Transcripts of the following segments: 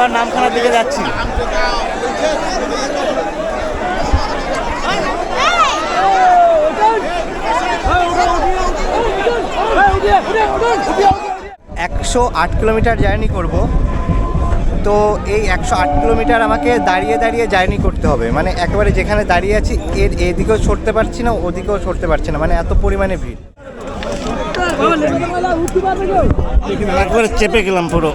এবার নামখানার দিকে যাচ্ছি। একশো আট কিলোমিটার জার্নি করব। তো এই একশো আট কিলোমিটার আমাকে দাঁড়িয়ে দাঁড়িয়ে জার্নি করতে হবে। মানে একেবারে যেখানে দাঁড়িয়ে আছি, এর এদিকেও ছড়তে পারছি না, ওদিকেও ছড়তে পারছি না। মানে এত পরিমাণে ভিড়। একবারে চেপে গেলাম পুরো।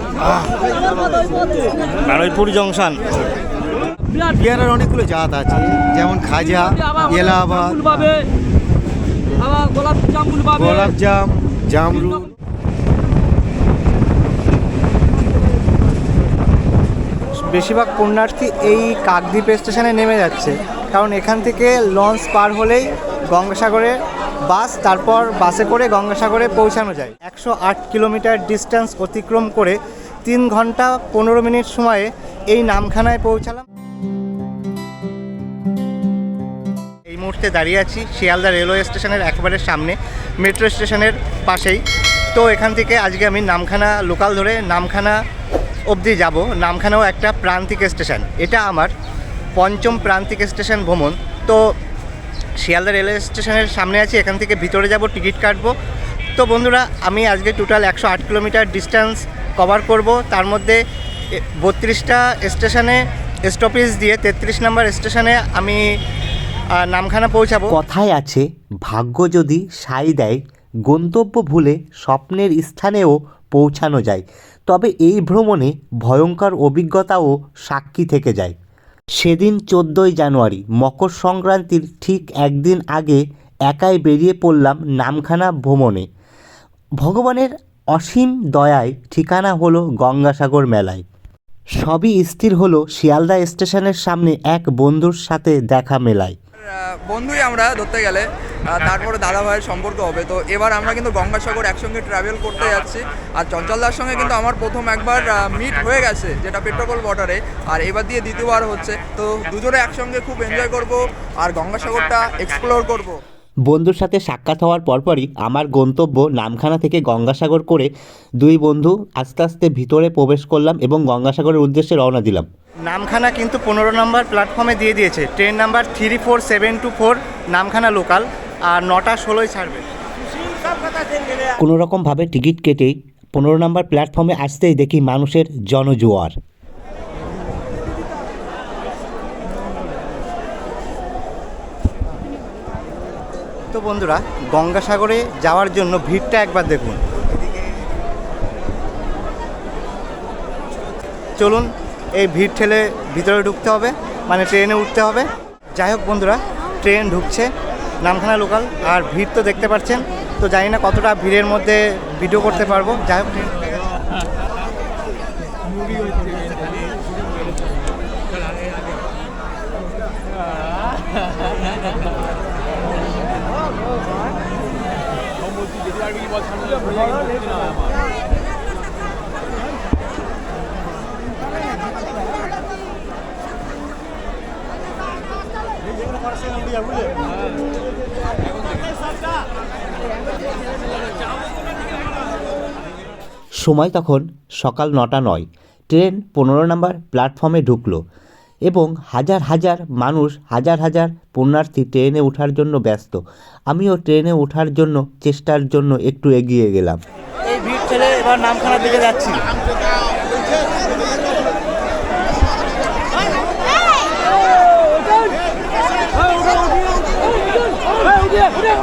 বারুইপুর জংশন। বিহারের অনেকগুলো জাত আছে যেমন খাজা এলাহাবাদ গোলাপ গোলাপজাম জামরুদ বেশিরভাগ পুণ্যার্থী এই কাকদ্বীপ স্টেশনে নেমে যাচ্ছে কারণ এখান থেকে লঞ্চ পার হলেই গঙ্গাসাগরে বাস, তারপর বাসে করে গঙ্গাসাগরে পৌঁছানো যায়। একশো আট কিলোমিটার ডিস্টেন্স অতিক্রম করে তিন ঘণ্টা পনেরো মিনিট সময়ে এই নামখানায় পৌঁছালাম। এই মুহূর্তে দাঁড়িয়ে আছি শিয়ালদা রেলওয়ে স্টেশনের একেবারে সামনে, মেট্রো স্টেশনের পাশেই। তো এখান থেকে আজকে আমি নামখানা লোকাল ধরে নামখানা অবধি যাব। নামখানাও একটা প্রান্তিক স্টেশন। এটা আমার পঞ্চম প্রান্তিক স্টেশন ভ্রমণ। তো শিয়ালদা রেলওয়ে স্টেশনের সামনে আছি, এখান থেকে ভিতরে যাব, টিকিট কাটবো। তো বন্ধুরা, আমি আজকে টোটাল একশো আট কিলোমিটার ডিস্টেন্স কভার করব। তার মধ্যে বত্রিশটা স্টেশনে স্টপেজ দিয়ে তেত্রিশ নম্বর স্টেশনে আমি নামখানা পৌঁছাবো। কথায় আছে, ভাগ্য যদি সাই দেয়, গন্তব্য ভুলে স্বপ্নের স্থানেও পৌঁছানো যায়। তবে এই ভ্রমণে ভয়ঙ্কর অভিজ্ঞতাও সাক্ষী থেকে যায়। সেদিন চোদ্দোই জানুয়ারি, মকর সংক্রান্তির ঠিক একদিন আগে একাই বেরিয়ে পড়লাম নামখানা ভ্রমণে। ভগবানের অসীম দয়ায় ঠিকানা হলো গঙ্গাসাগর মেলায়। সবই স্থির হলো শিয়ালদা স্টেশনের সামনে এক বন্ধুর সাথে দেখা মেলায়। বন্ধুই আমরা ধরতে গেলে তারপরে দাদা ভাইয়ের সম্পর্ক হবে। তো এবার আমরা কিন্তু গঙ্গাসাগর একসঙ্গে ট্রাভেল করতে যাচ্ছি। আর চঞ্চলদার সঙ্গে কিন্তু আমার প্রথম একবার মিট হয়ে গেছে, যেটা পেট্রোপল বর্ডারে আর এবার দিয়ে দ্বিতীয়বার হচ্ছে। তো দুজনে একসঙ্গে খুব এনজয় করব আর গঙ্গাসাগরটা এক্সপ্লোর করব। বন্ধুর সাথে সাক্ষাৎ হওয়ার পরপরই আমার গন্তব্য নামখানা থেকে গঙ্গাসাগর করে দুই বন্ধু আস্তে আস্তে ভিতরে প্রবেশ করলাম এবং গঙ্গাসাগরের উদ্দেশ্যে রওনা দিলাম। নামখানা কিন্তু পনেরো নম্বর প্ল্যাটফর্মে দিয়ে দিয়েছে। Train number three four seven two four Namkhana local আর নটা ষোলোই ছাড়বে। কোনো রকমভাবে টিকিট কেটেই পনেরো নম্বর প্ল্যাটফর্মে আসতেই দেখি মানুষের জনজোয়ার। তো বন্ধুরা গঙ্গাসাগরে যাওয়ার জন্য ভিড়টা একবার দেখুন। চলুন এই ভিড় ঠেলে ভিতরে ঢুকতে হবে মানে ট্রেনে উঠতে হবে। যাই হোক বন্ধুরা, ট্রেন ঢুকছে, নামখানা লোকাল, আর ভিড় তো দেখতে পাচ্ছেন। তো জানি না কতটা ভিড়ের মধ্যে ভিডিও করতে পারব। যাই হোক, ট্রেন ঢুকে গেছে। সময় তখন সকাল নটা নয়। ট্রেন পনেরো নম্বর প্ল্যাটফর্মে ঢুকলো এবং হাজার হাজার মানুষ, হাজার হাজার পুণ্যার্থী ট্রেনে ওঠার জন্য ব্যস্ত। আমিও ট্রেনে ওঠার জন্য, চেষ্টার জন্য একটু এগিয়ে গেলাম। এই ভিড় ঠেলে এবার নামখানার দিকে যাচ্ছি।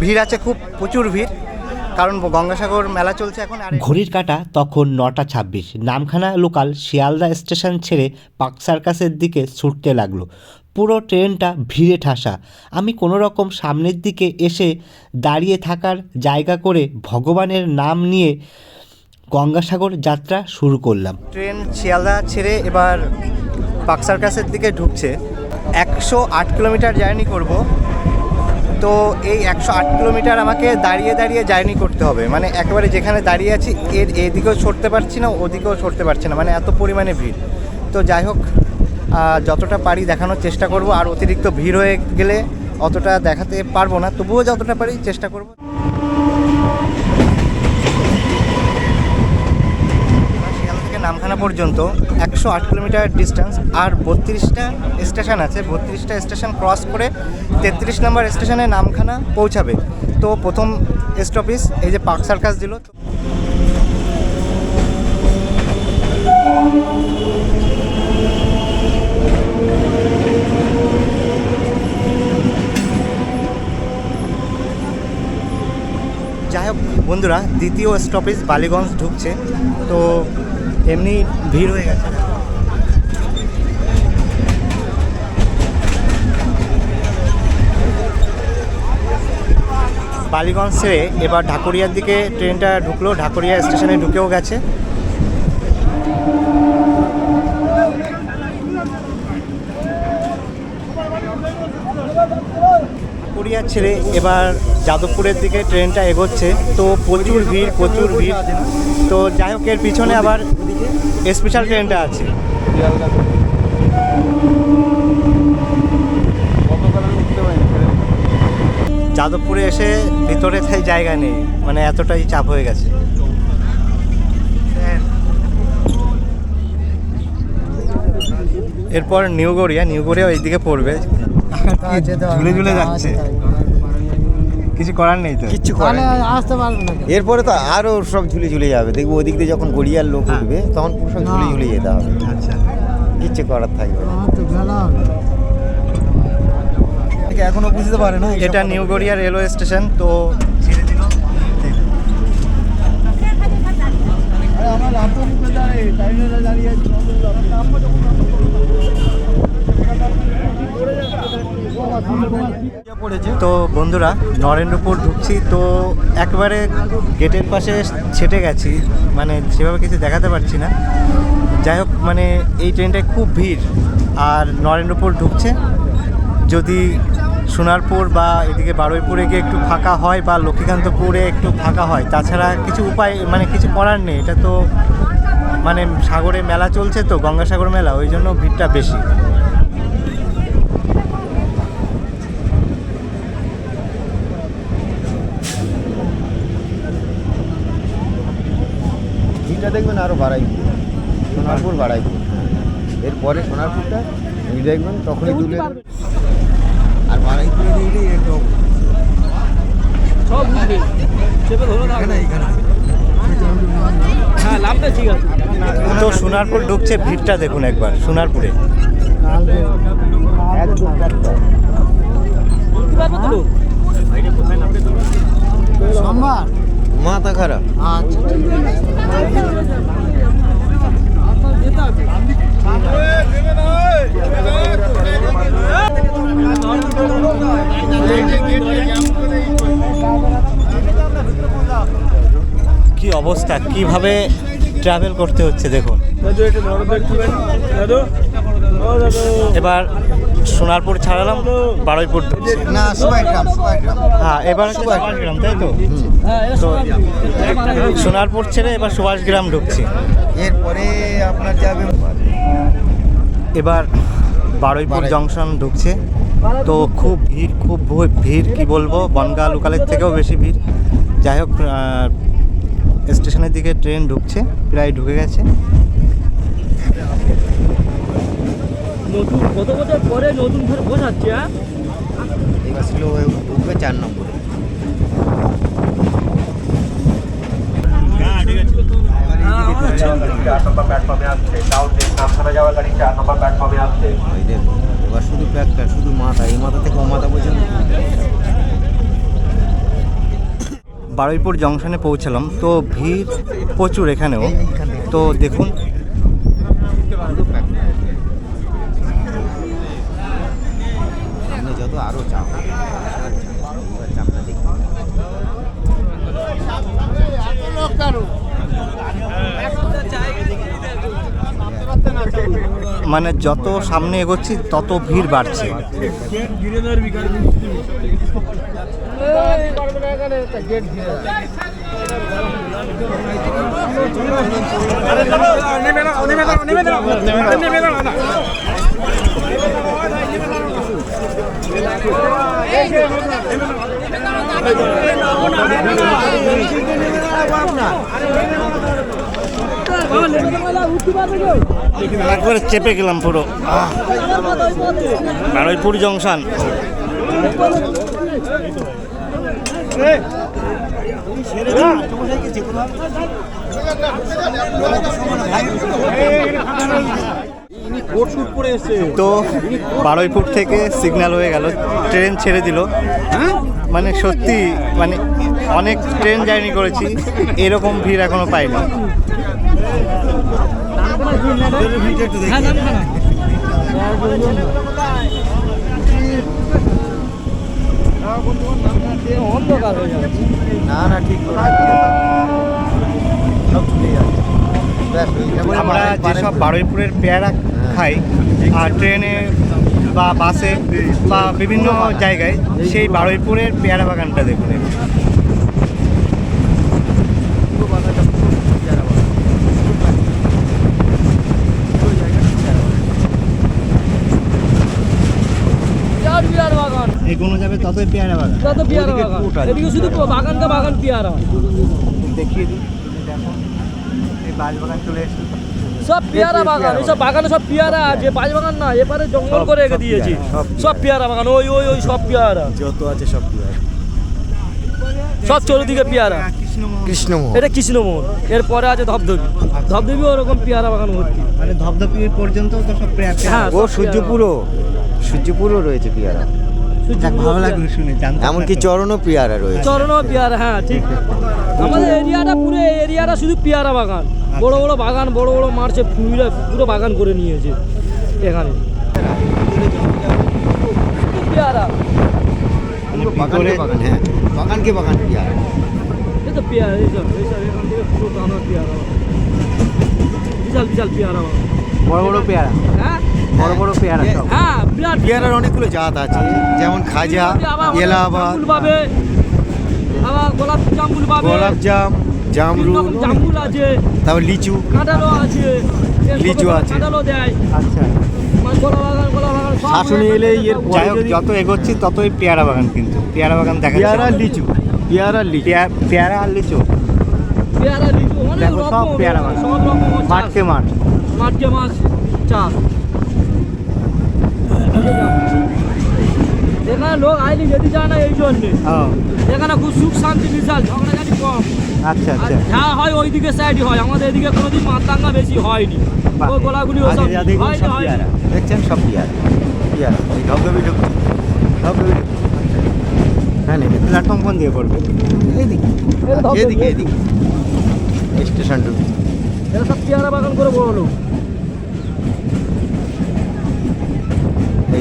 ভিড় আছে খুব প্রচুর ভিড়। কারণ গঙ্গাসাগর মেলা চলছে এখন আর ঘড়ির কাটা তখন নটা ছাব্বিশ। নামখানা লোকাল শিয়ালদা স্টেশন ছেড়ে পাক সার্কাসের দিকে ছুটতে লাগল। পুরো ট্রেনটা ভিড়ে ঠাসা। আমি কোনো রকম সামনের দিকে এসে দাঁড়িয়ে থাকার জায়গা করে ভগবানের নাম নিয়ে গঙ্গাসাগর যাত্রা শুরু করলাম। ট্রেন শিয়ালদা ছেড়ে এবার পাক সার্কাসের দিকে ঢুকছে। একশো আট কিলোমিটার জার্নি করব। তো এই একশো আট কিলোমিটার আমাকে দাঁড়িয়ে দাঁড়িয়ে জার্নি করতে হবে। মানে একেবারে যেখানে দাঁড়িয়ে আছি, এর এদিকেও ছড়তে পারছি না, ওদিকেও ছড়তে পারছি না। মানে এত পরিমাণে ভিড়। তো যাই হোক যতটা পারি দেখানোর চেষ্টা করব, আর অতিরিক্ত ভিড় হয়ে গেলে অতটা দেখাতে পারব না। তবুও যতটা পারি চেষ্টা করব শিয়াল থেকে নামখানা পর্যন্ত একশো আট কিলোমিটার ডিস্টেন্স আর বত্রিশটা স্টেশন আছে। বত্রিশটা স্টেশন ক্রস করে তেত্রিশ নম্বর স্টেশনে নামখানা পৌঁছাবে। তো প্রথম স্টপিস এই যে পার্ক সার্কাস দিল। যাই হোক বন্ধুরা, দ্বিতীয় স্টপেজ বালিগঞ্জ ঢুকছে। তো এমনি ভিড় হয়ে গেছে। বালিগঞ্জ ছেড়ে এবার ঢাকুরিয়ার দিকে ট্রেনটা ঢুকলো, ঢাকুরিয়া স্টেশনে ঢুকেও গেছে। ছেড়ে এবার যাদবপুরের দিকে ট্রেনটা এগোচ্ছে। তো প্রচুর ভিড় প্রচুর ভিড়। তো যাই হোক, এর পিছনে আবার স্পেশাল ট্রেনটা আছে। যাদবপুরে এসে ভিতরে তাই জায়গা নেই। মানে এতটাই চাপ হয়ে গেছে। এরপর নিউ গড়িয়া নিউ গড়িয়া এইদিকে পড়বে। ঝুলে ঝুলে যাচ্ছে। কিছু করার নেই তো? কিচ্ছু করে এরপরে তো আরও সব ঝুলে ঝুলে যাবে। দেখব ওদিক দিয়ে যখন গড়িয়ার লোক হ্যাঁ। উঠবে তখন পুরো সব ঝুলে ঝুলে যেতে হবে। আচ্ছা। কিচ্ছু করার থাকবে না। থেকে এখনও বুঝতে পারে না এটা নিউ গড়িয়া রেলওয়ে স্টেশন তো ছেড়ে দিল। পড়েছে তো বন্ধুরা, নরেন্দ্রপুর ঢুকছি, তো একবারে গেটের পাশে ছেটে গেছি মানে সেভাবে কিছু দেখাতে পারছি না। যাই হোক মানে এই ট্রেনটায় খুব ভিড়, আর নরেন্দ্রপুর ঢুকছে। যদি সোনারপুর বা এদিকে বারুইপুরে গিয়ে একটু ফাঁকা হয় বা লক্ষ্মীকান্তপুরে একটু ফাঁকা হয়, তাছাড়া কিছু উপায় মানে কিছু করার নেই। এটা তো মানে সাগরে মেলা চলছে তো, গঙ্গাসাগর মেলা, ওই জন্য ভিড়টা বেশি। ভিড়টা দেখবেন আরও বাড়াইপুর সোনারপুর বাড়াইপুর এরপরে সোনারপুরটা এই দেখবেন তখনই তুলে। আর বাড়াইপুরে দেখলে একদম সব বুঝবে চেপে ধরে থাকবে হ্যাঁ লাভটা ঠিক আছে। তো সোনারপুর ঢুকছে ভিড়টা দেখুন একবার সোনারপুরে। একদম মাথা খারাপ। যেতে কি অবস্থা? কীভাবে ট্রাভেল করতে হচ্ছে দেখুন। এবার সোনারপুর ছাড়ালাম বারুইপুর ঢুকছে না সবাই গ্রাম সবাই গ্রাম। হ্যাঁ এবার সুভাষগ্রাম তাই তো? হ্যাঁ তো সোনারপুর ছেড়ে এবার সুভাষগ্রাম ঢুকছি। এরপরে আপনার যাবে এবার বারুইপুর জংশন ঢুকছে। তো খুব ভিড় খুব ভিড় কি বলব? বনগা লোকালের থেকেও বেশি ভিড়। যাই হোক স্টেশনের দিকে ট্রেন ঢুকছে প্রায় ঢুকে গেছে। নতুন কত বছর পরে নতুন ধরে বোঝাচ্ছে হ্যাঁ? এবার স্লো হয়ে উঠবে চার নম্বরে। দেখো এবার শুধু প্যাকটা শুধু মাথা এই মাথা থেকে ও মাথা পর্যন্ত। বারুইপুর জংশনে পৌঁছালাম তো ভিড় প্রচুর এখানেও। তো দেখুন কিন্তু আরও চাপ মানে যত সামনে এগোচ্ছি তত ভিড় বাড়ছে। একবারে চেপে গেলাম পুরো। বারুইপুর জংশন। তো বারুইপুর থেকে সিগন্যাল হয়ে গেল ট্রেন ছেড়ে দিল। মানে সত্যি মানে অনেক ট্রেন জার্নি করেছি এরকম ভিড় এখনও পাইনি। হয়ে না না ঠিক আমরা যেসব বারুইপুরের পেয়ারা খাই আর ট্রেনে বা বাসে বা বিভিন্ন জায়গায় সেই বারুইপুরের পেয়ারা বাগানটা দেখুন। এগোনো যাবে ততই পেয়ারা বাগান। যত পেয়ারা বাগান। এদিকে শুধু বাগানটা বাগান পেয়ারা। দেখিয়ে দিই। দেখো এই বাজ বাগান চলে এসেছে। সব পেয়ারা বাগান এইসব বাগানে সব পেয়ারা আছে বাজ বাগান না এপারে জঙ্গল করে রেখে দিয়েছি। সব পেয়ারা। বাগান ওই ওই ওই সব পেয়ারা। যত আছে সব পেয়ারা। সব চতুর্দিকে পেয়ারা। কৃষ্ণমোহন। এটা কৃষ্ণমোহন। এরপরে আছে ধবধবি। ধবধবি ওরকম পেয়ারা বাগান ভর্তি। মানে ধপধপি পর্যন্ত তো সব পেয়ারা। হ্যাঁ ও সূর্যপুরও। সূর্যপুরও রয়েছে পেয়ারা। যাক, ভালো লাগল শুনে জানতে এমনকি চরণও পেয়ারা রয়েছে। চরণ পেয়ারা হ্যাঁ ঠিক। আমাদের এরিয়াটা পুরো এরিয়াটা শুধু পেয়ারা বাগান। বড় বড় বাগান বড় বড় মারছে পুরো পুরো বাগান করে নিয়েছে এখানে। পেয়ারা। মানে বাগানকে বাগান হ্যাঁ। বাগানকে বাগান পেয়ারা। এই তো পেয়ারা এইসব এইসব এখান থেকে পুরো টানা পেয়ারা। বিশাল বিশাল পেয়ারা বড় বড় পেয়ারা। হ্যাঁ? বড় বড় পেয়ারা হ্যাঁ পেয়ারার অনেকগুলো জাত আছে যেমন খাজা এলাহাবাদ পাবে। আবার গোলাপ জামরুল জামুল আছে। তারপর লিচু। কাঁঠালও আছে। লিচু আছে। কাঁঠালও আচ্ছা। মানে শাশুড়ি এলে এর যত এগোচ্ছি ততই পেয়ারা বাগান কিন্তু। পেয়ারা বাগান দেখা পেয়ারা লিচু পেয়ারা লিচু। পেয়ারা আর লিচু। পেয়ারা লিচু অনেক দেখো, সব রকম পেয়ারা বাগান। সব রকম মাঠকে মাঠ মাঠকে মাছ চাষ। এখানে লোক আইনি যেতে চায় না এই জন্যে। এখানে খুব সুখ শান্তি বিশাল ঝগড়াঝাটি কম। আচ্ছা আচ্ছা। যা হয় ওইদিকে সাইডই হয় আমাদের এদিকে কোনোদিন মাতাঙ্গা বেশি হয়নি। বাহ। গোলাগুলি ওসব আগে যা দেখুন হয়নি সব হয়নি। পেয়ারা। দেখছেন সব পেয়ারা। পেয়ারা। ধবধবি ঢুকছে ধবধবি হ্যাঁ নেবে। প্ল্যাটফর্ম কোন দিয়ে পড়বে। এদিকে এদিকে এই স্টেশন ঢুকছে এরা সব পেয়ারা বাগান করে বড় লোক।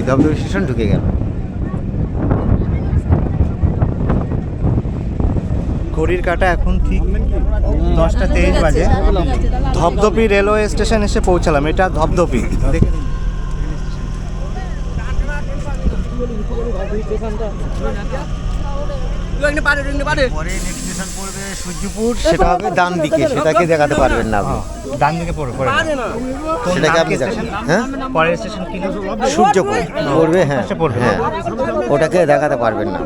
এই স্টেশন ঢুকে গেল। ঘড়ির কাটা এখন ঠিক দশটা তেইশ বাজে। ধপধপি রেলওয়ে স্টেশন এসে পৌঁছালাম এটা ধপধপি। দেখে। পরে নেক্সট স্টেশন পড়বে সূর্যপুর সেটা হবে ডান দিকে সেটাকে দেখাতে পারবেন না আপনি। ডান দিকে পড়বে সেটাকে আপনি কি দেখান। হ্যাঁ? পরের স্টেশন কি সূর্যপুর পড়বে হ্যাঁ হ্যাঁ। ওটাকে দেখাতে পারবেন না।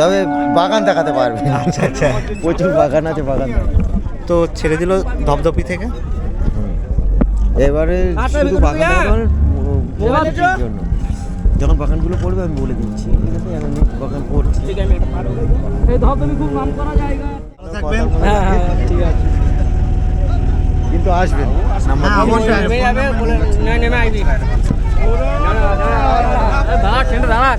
তবে বাগান দেখাতে পারবেন আচ্ছা আচ্ছা। প্রচুর বাগান আছে বাগান তো ছেড়ে দিল ধপধপি থেকে? এবারে শুধু বাগান জন্য। যখন বাগানগুলো পড়বে আমি বলে দিচ্ছি। ঠিক আছে এখন বাগান পড়ছে। এই ধবধবি খুব নাম করা জায়গা। থাকবেন। হ্যাঁ হ্যাঁ ঠিক আছে। কিন্তু আসবেন। নাম্বার হ্যাঁ, অবশ্যই আসব। দাঁড়া ট্রেনটা দাঁড়া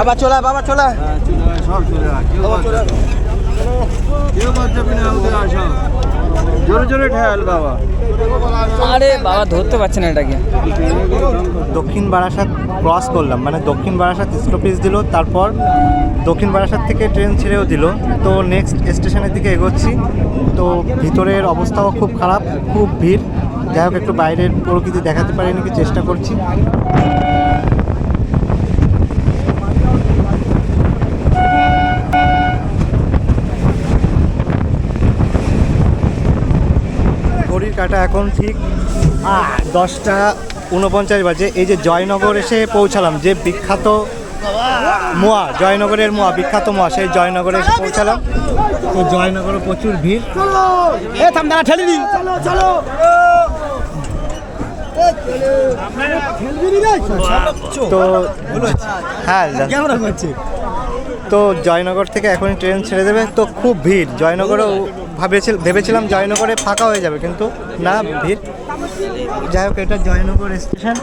আবার চলা বাবা চলা সব চলে কেউ বাদ যাবে না ওদের আসা। জোরে জোরে ঠেল বাবা। আরে বাবা ধরতে পারছে না এটাকে। দক্ষিণ বারাসাত ক্রস করলাম মানে দক্ষিণ বারাসাত স্টপেজ দিল তারপর দক্ষিণ বারাসাত থেকে ট্রেন ছেড়েও দিল। তো নেক্সট স্টেশনের দিকে এগোচ্ছি। তো ভিতরের অবস্থাও খুব খারাপ খুব ভিড়। যাই হোক একটু বাইরের প্রকৃতি দেখাতে পারি নাকি চেষ্টা করছি। কাটা এখন ঠিক দশটা উনপঞ্চাশ বাজে। এই যে জয়নগর এসে পৌঁছালাম যে বিখ্যাত মোয়া জয়নগরের মোয়া বিখ্যাত মোয়া সেই জয়নগরে এসে পৌঁছালাম। তো জয়নগরে প্রচুর ভিড়। এ থাম দাঁড়া ঠেলে দিন তো হ্যাঁ তো জয়নগর থেকে এখনই ট্রেন ছেড়ে দেবে। তো খুব ভিড় জয়নগরেও ভাবেছিল ভেবেছিলাম জয়নগরে ফাঁকা হয়ে যাবে, কিন্তু না, ভিড়। যাই হোক, এটা জয়নগর স্টেশন।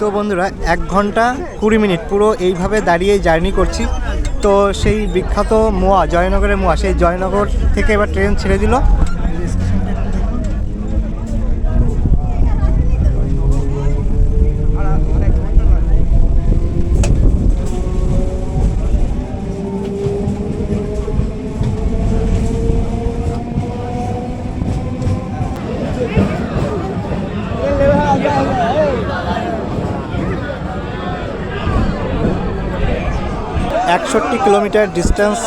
তো বন্ধুরা, এক ঘণ্টা কুড়ি মিনিট পুরো এইভাবে দাঁড়িয়ে জার্নি করছি। তো সেই বিখ্যাত মোয়া, জয়নগরের মোয়া, সেই জয়নগর থেকে এবার ট্রেন ছেড়ে দিল। একষট্টি কিলোমিটার ডিস্টেন্স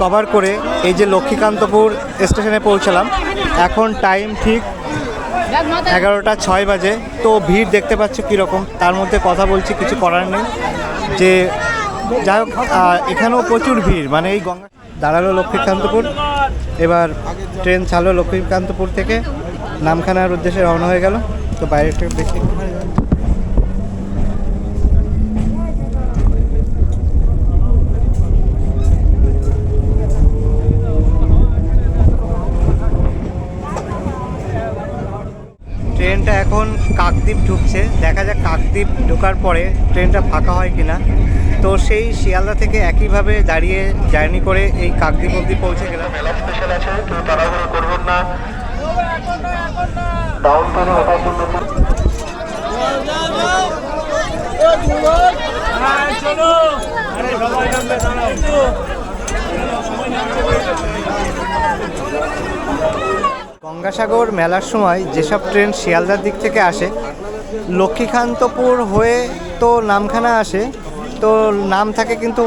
কভার করে এই যে লক্ষ্মীকান্তপুর স্টেশনে পৌঁছালাম। এখন টাইম ঠিক এগারোটা ছয় বাজে। তো ভিড় দেখতে পাচ্ছ কীরকম, তার মধ্যে কথা বলছি, কিছু করার নেই। যে যাই হোক এখানেও প্রচুর ভিড় মানে এই গঙ্গা দাঁড়াল লক্ষ্মীকান্তপুর, এবার ট্রেন ছাড়লো লক্ষ্মীকান্তপুর থেকে। নামখানার উদ্দেশ্যে রওনা হয়ে গেল। তো বাইরেটা দেখি একটুখানি যান। ট্রেনটা এখন কাকদ্বীপ ঢুকছে। দেখা যাক কাকদ্বীপ ঢোকার পরে ট্রেনটা ফাঁকা হয় কিনা। তো সেই শিয়ালদা থেকে একইভাবে দাঁড়িয়ে জার্নি করে এই কাকদ্বীপ অবধি পৌঁছে গেলাম। স্টেশন আছে কেউ তাড়াহুড়ো করবেন না। ডাউন টাউনে ওঠার জন্য গঙ্গাসাগর মেলার সময় যেসব ট্রেন শিয়ালদার দিক থেকে আসে, লক্ষ্মীকান্তপুর হয়ে তো নামখানা আসে, তো নাম থাকে কিন্তু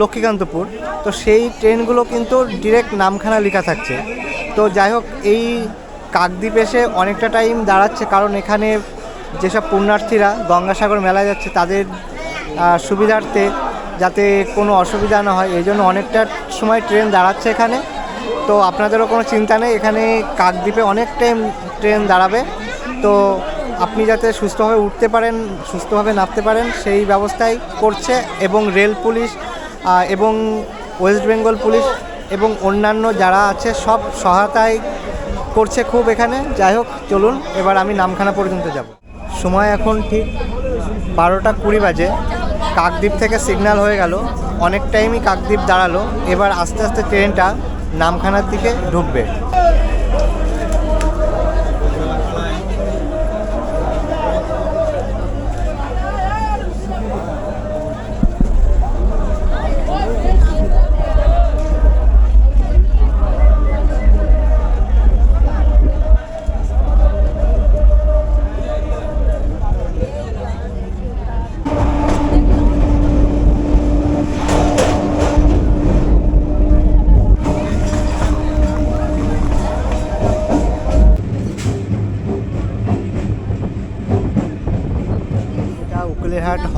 লক্ষ্মীকান্তপুর, তো সেই ট্রেনগুলো কিন্তু ডিরেক্ট নামখানা লেখা থাকছে। তো যাই হোক, এই কাকদ্বীপ এসে অনেকটা টাইম দাঁড়াচ্ছে, কারণ এখানে যেসব পুণ্যার্থীরা গঙ্গাসাগর মেলায় যাচ্ছে, তাদের সুবিধার্থে যাতে কোনো অসুবিধা না হয়, এই জন্য অনেকটা সময় ট্রেন দাঁড়াচ্ছে এখানে। তো আপনাদেরও কোনো চিন্তা নেই, এখানে কাকদ্বীপে অনেক টাইম ট্রেন দাঁড়াবে। তো আপনি যাতে সুস্থভাবে উঠতে পারেন, সুস্থভাবে নামতে পারেন, সেই ব্যবস্থাই করছে এবং রেল পুলিশ এবং ওয়েস্ট বেঙ্গল পুলিশ এবং অন্যান্য যারা আছে, সব সহায়তায় করছে খুব এখানে। যাই হোক, চলুন, এবার আমি নামখানা পর্যন্ত যাব। সময় এখন ঠিক বারোটা কুড়ি বাজে। কাকদ্বীপ থেকে সিগন্যাল হয়ে গেল। অনেক টাইমই কাকদ্বীপ দাঁড়াল। এবার আস্তে আস্তে ট্রেনটা নামখানার দিকে ঢুকবে।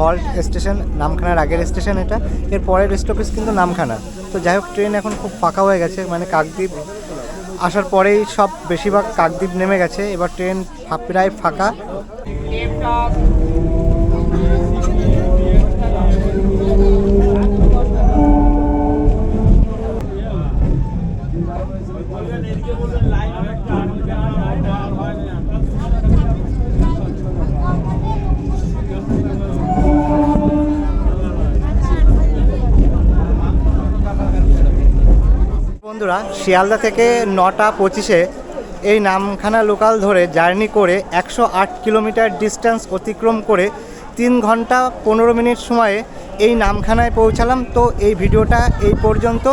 হল্ট স্টেশন, নামখানার আগের স্টেশন এটা। এর পরের স্টপেজ কিন্তু নামখানা। তো যাই হোক ট্রেন এখন খুব ফাঁকা হয়ে গেছে। মানে কাকদ্বীপ আসার পরেই সব বেশিরভাগ কাকদ্বীপ নেমে গেছে। এবার ট্রেন প্রায় ফাঁকা। বন্ধুরা, শিয়ালদা থেকে নটা পঁচিশে এই নামখানা লোকাল ধরে জার্নি করে একশো আট কিলোমিটার ডিস্টেন্স অতিক্রম করে তিন ঘণ্টা পনেরো মিনিট সময়ে এই নামখানায় পৌঁছালাম। তো এই ভিডিওটা এই পর্যন্ত।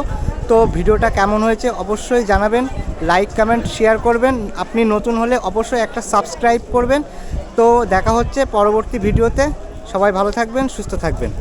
তো ভিডিওটা কেমন হয়েছে অবশ্যই জানাবেন, লাইক, কমেন্ট, শেয়ার করবেন। আপনি নতুন হলে অবশ্যই একটা সাবস্ক্রাইব করবেন। তো দেখা হচ্ছে পরবর্তী ভিডিওতে। সবাই ভালো থাকবেন, সুস্থ থাকবেন।